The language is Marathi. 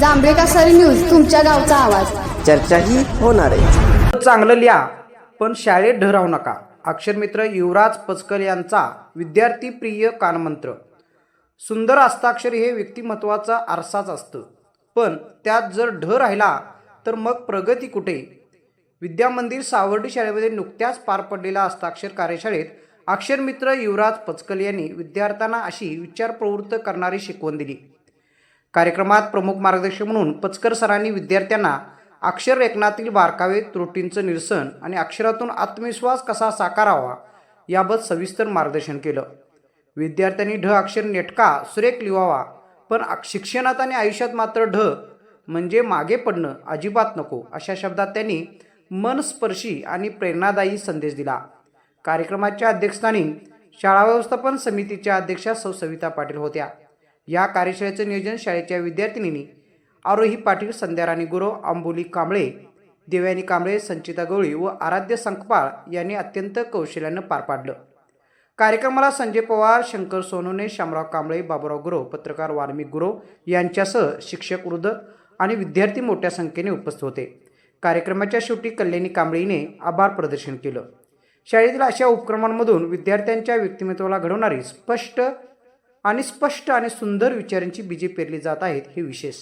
जांभेका सरी न्यूज तुमच्या गावचा आवाज. चर्चाही होणार आहे. चांगलं लिहा पण शाळेत ढरावू नका. अक्षरमित्र युवराज पचकर यांचा विद्यार्थी प्रिय कानमंत्र. सुंदर हस्ताक्षर हे व्यक्तिमत्वाचा आरसाच असतं. पण त्यात जर ढ राहिला तर मग प्रगती कुठे? विद्यामंदिर सावर्डी शाळेमध्ये नुकत्याच पार पडलेल्या हस्ताक्षर कार्यशाळेत अक्षरमित्र युवराज पचकल यांनी विद्यार्थ्यांना अशी विचार प्रवृत्त करणारी शिकवण दिली. कार्यक्रमात प्रमुख मार्गदर्शक म्हणून पचकर सरांनी विद्यार्थ्यांना अक्षर रेखनातील बारकावे त्रुटींचं निरसन आणि अक्षरातून आत्मविश्वास कसा साकारावा याबत सविस्तर मार्गदर्शन केलं. विद्यार्थ्यांनी ढ अक्षर नेटका सुरेख लिहावा पण शिक्षणात आणि आयुष्यात मात्र ढ म्हणजे मागे पडणं अजिबात नको अशा शब्दात त्यांनी मनस्पर्शी आणि प्रेरणादायी संदेश दिला. कार्यक्रमाच्या अध्यक्षस्थानी शाळा व्यवस्थापन समितीच्या अध्यक्षा सौ सविता पाटील होत्या. या कार्यशाळेचं नियोजन शाळेच्या विद्यार्थिनींनी आरोही पाटील संध्याराणी गुरव आंबोली कांबळे देवयानी कांबळे संचिता गवळी व आराध्य संकपाळ यांनी अत्यंत कौशल्यानं पार पाडलं. कार्यक्रमाला संजय पवार शंकर सोनोने शामराव कांबळे बाबूराव गुरव पत्रकार वाल्मिक गुरव यांच्यासह शिक्षक वृद्ध आणि विद्यार्थी मोठ्या संख्येने उपस्थित होते. कार्यक्रमाच्या शेवटी कल्याणी कांबळीने आभार प्रदर्शन केलं. शाळेतील अशा उपक्रमांमधून विद्यार्थ्यांच्या व्यक्तिमत्वाला घडवणारी स्पष्ट आणि स्पष्ट आणि सुंदर विचारांची बीजे पेरली जात आहेत हे विशेष.